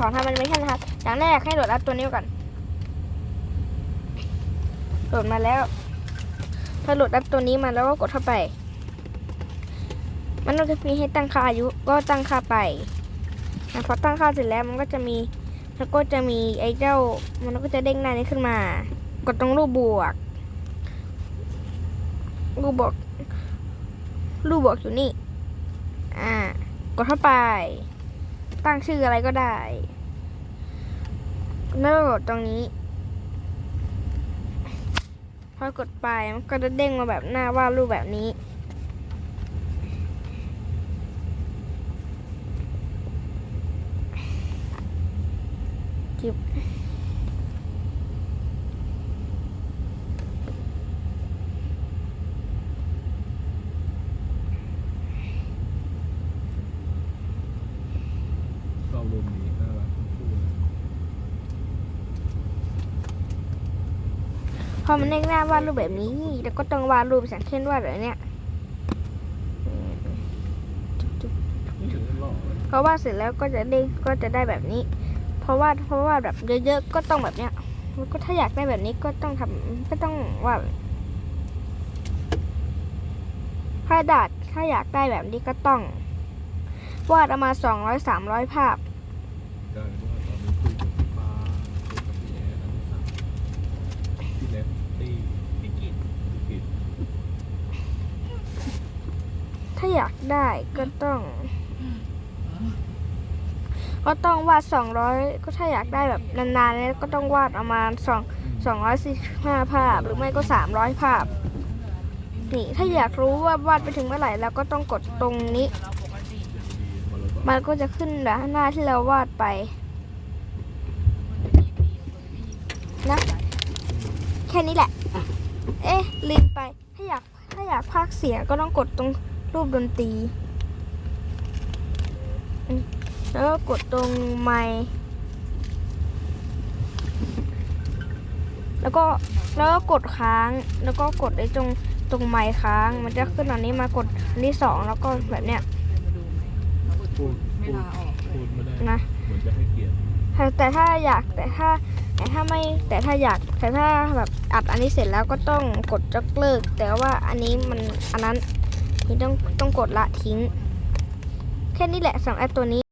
สอนทำแอนิเมชันนะครับ อย่างแรกให้โหลดแอปตัวนี้ก่อน โหลดมาแล้วถ้าโหลดแอปตัวนี้มาแล้วก็กดเข้าไป มันก็จะมีให้ตั้งค่าอายุ ก็ตั้งค่าไป พอตั้งค่าเสร็จแล้วมันก็จะมี แล้วก็จะมีไอ้เจ้า มันก็จะเด้งหน้านี้ขึ้นมา กดตรงรูปบวก รูปบวก รูปบวกอยู่นี่ อ่า กดเข้าไป ตั้งชื่ออะไรก็ได้แล้วก็กดตรงนี้ พอกดไปมันก็จะเด้งมาแบบหน้าวาดรูปแบบนี้จิบ ก็รวมดีน่ารักทั้งคู่เลยพอมันเด้งหน้าวาดรูปแบบนี้ แล้วก็ต้องวาดรูปอย่างเช่นวาดแบบเนี้ยอืมจุ๊บนี่ถึงหล่อเลยๆพอวาเสร็จแล้วก็จะเด้ก็จะได้แบบนี้ เพราะว่าเพราะว่าแบบเยอะๆก็ต้องแบบเนี้ยแล้วก็ถ้าอยากได้แบบนี้ก็ต้องทำก็ต้องวาดถ้าดัดถ้าอยากได้แบบนี้ก็ต้องวาดเอามาสองร้อยสามร้อยภาพ กลายเป็นว่าตอนนี้คุยกับพี่ฟ้าคุยกับพี่แอนอันที่สามพี่เล็กตี้พี่กิตพี่กิตถ้าอยากได้ก็ต้อง ก็ต้องวาดสองร้อยก็ถ้าอยากได้แบบนานๆเนี่ยก็ต้องวาดประมาณสองสองร้อยสี่ห้าภาพ หรือไม่ก็สามร้อยภาพ นี่ถ้าอยากรู้ว่าวาดไปถึงเมื่อไหร่แล้วก็ต้องกดตรงนี้ มันก็จะขึ้นหน้าที่เราวาดไปนะแค่นี้แหละ เอ๊ะลืมไป ถ้าอยากถ้าอยากพากเสียงก็ต้องกดตรงรูปดนตรี แล้วก็กดตรงไมแล้วก็แล้วก็กดค้าง แล้วก็กดไอ้ตรงตรงไมค้าง มันจะขึ้นอันนี้มากดอันที่สองแล้วก็แบบเนี้ย พูดไม่พูดลาออกพูดไม่ได้นะเหมือนจะให้เกียรติแต่แต่ถ้าอยากแต่ถ้าแต่ถ้าไม่แต่ถ้าอยากแต่ถ้าแบบอัดอันนี้เสร็จแล้วก็ต้องกดยกเลิก แต่ว่าอันนี้มันอันนั้นนี่ต้องต้องกดละทิ้ง แค่นี้แหละสำหรับแอปตัวนี้